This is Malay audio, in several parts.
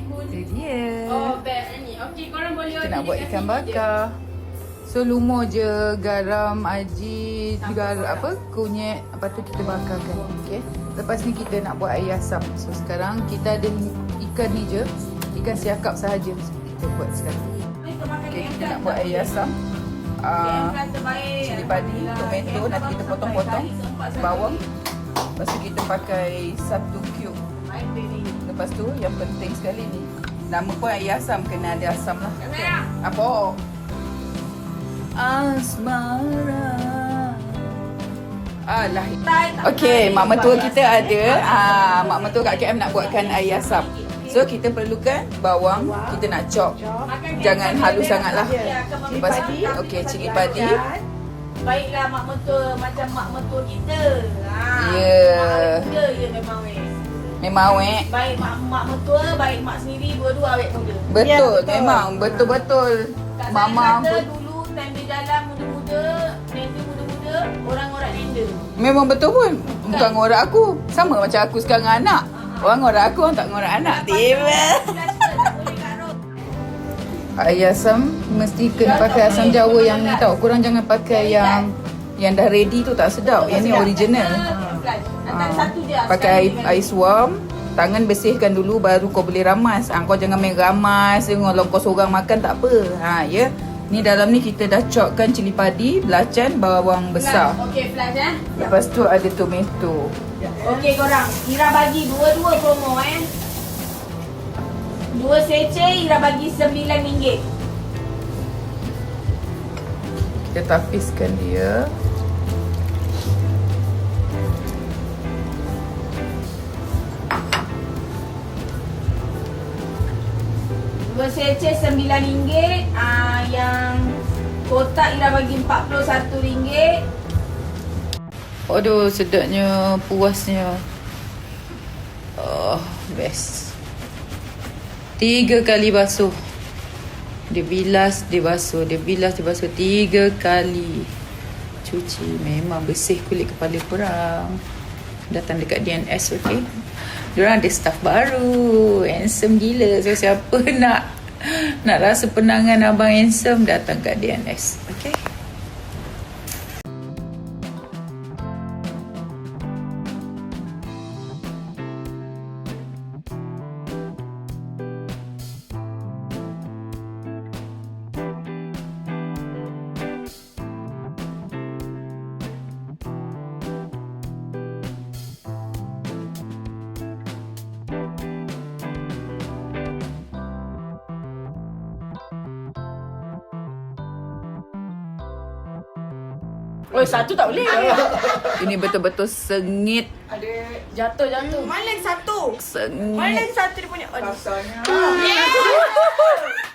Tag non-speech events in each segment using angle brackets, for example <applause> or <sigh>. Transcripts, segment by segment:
Itu dia. Oh, best ni. Okey, korang boleh Kita nak buat ikan bakar. So lumur je garam, aji, gar apa? Kunyit, lepas tu kita bakarkan. Okey. Lepas ni kita nak buat air asam. So sekarang kita ada ikan ni je. Ikan siakap sahaja. So, kita buat sekarang. Okey, kita nak buat air asam. Uh, cili padi, tomato nanti kita potong-potong, bawang. Lepas tu kita pakai satu cube. Lepas tu yang penting sekali ni. Nama pun air asam kena ada asam lah. Apa? Asmara. Alah. Okey, mak mertua kita ada. Ah, mak mertua kat KM nak buatkan air asam. So kita perlukan bawang, kita nak chop. Jangan halus sangatlah. Lepas okey, cili padi. Baiklah mak mertua macam mak mertua kita. Ha. Ya. Mak kita ya memang weh. Memang awek. Baik mak mak mertua, baik mak sendiri dua-dua awet muda. Betul, memang betul-betul. Kak Mama kata pun dulu time dia jalan muda-muda, nenda muda-muda, orang-orang nenda. Memang betul pun. Bukan ngorak aku. Sama macam aku sekarang dengan anak. Orang ngorak aku, orang tak ngorak anak. Tiba. Ayam asam mesti kena pakai asam jawa yang ni tau. Korang jangan pakai yang yang dah ready tu tak sedap. Yang ni original. Je. Pakai air, air suam. Tangan bersihkan dulu baru kau boleh ramas. Ha, kau jangan main ramas. Kalau kau seorang makan tak apa. Ha, ya. Ni dalam ni kita dah chopkan cili padi, belacan, bawang besar. Okey, flash eh. Lepas tu ada tomato. Okey korang, Ira bagi dua-dua promo eh. Dua seceh Ira bagi RM9. Kita tapiskan dia. Seceh RM9. Ah yang kotak Ira bagi RM41. Aduh, sedapnya, puasnya. Oh, best. Tiga kali basuh. Dia bilas, dia basuh. Dia bilas, dia basuh. Tiga kali. Cuci. Memang bersih kulit kepala korang. Datang dekat DNS, okay? Diorang ada staff baru. Handsome gila. So, siapa <laughs> nak nak rasa penangan Abang Handsome, datang kat DNS. Okay? Oh, satu tak boleh. Ini betul-betul sengit. Ada jatuh jatuh. Mana lagi satu? Sengit. Mana lagi satu dia punya? Aduh.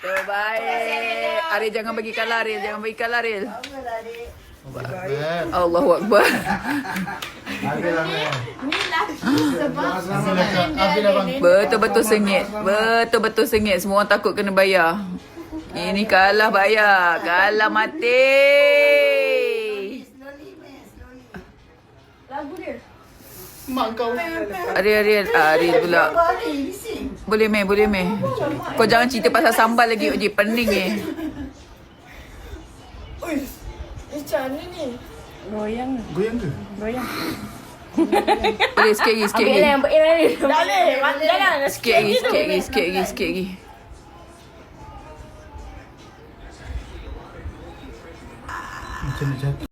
Terbaik. Ariel jangan bagi kalah Ariel. Jangan bagi kalah Ariel. Allahu Akbar. Betul-betul sengit. Betul-betul sengit. Semua orang takut kena bayar. Ini kalah bayar. Kalah mati. Ariel, Ariel. Ah, Ariel pula. Boleh meh, boleh meh. Kau jangan cerita pasal sambal lagi, Uji. Pening eh. Macam mana ni? Goyang ke? Boleh sikit lagi, sikit lagi. Tak boleh. Jangan. Sikit lagi, sikit lagi, sikit lagi, sikit lagi. Macam nak jatuh.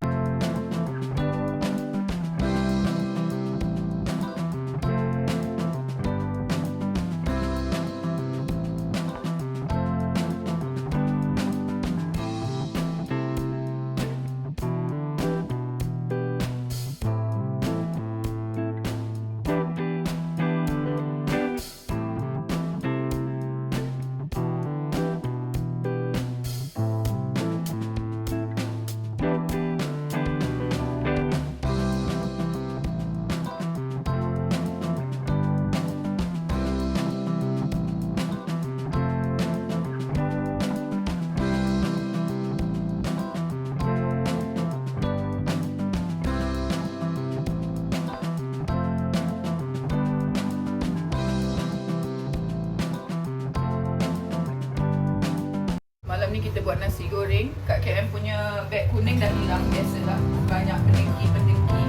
Buat nasi goreng. Kat KM punya beg kuning dah hilang biasalah. Banyak pendengki-pendengki.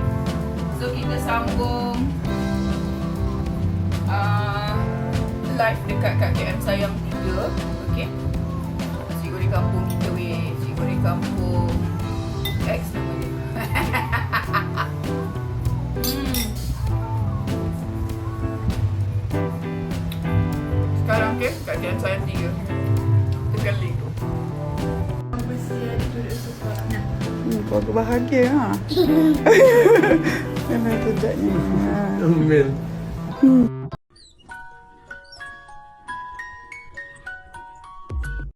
So kita sambung uh, live dekat kat KM Sayang 3. Okay. Nasi goreng kampung kita weh. Nasi goreng kampung X nama dia. <laughs> hmm. Sekarang ke kat KM Sayang 3. Bahagia ha. <laughs> Memang sedapnya. Ha. Ambil. Hmm.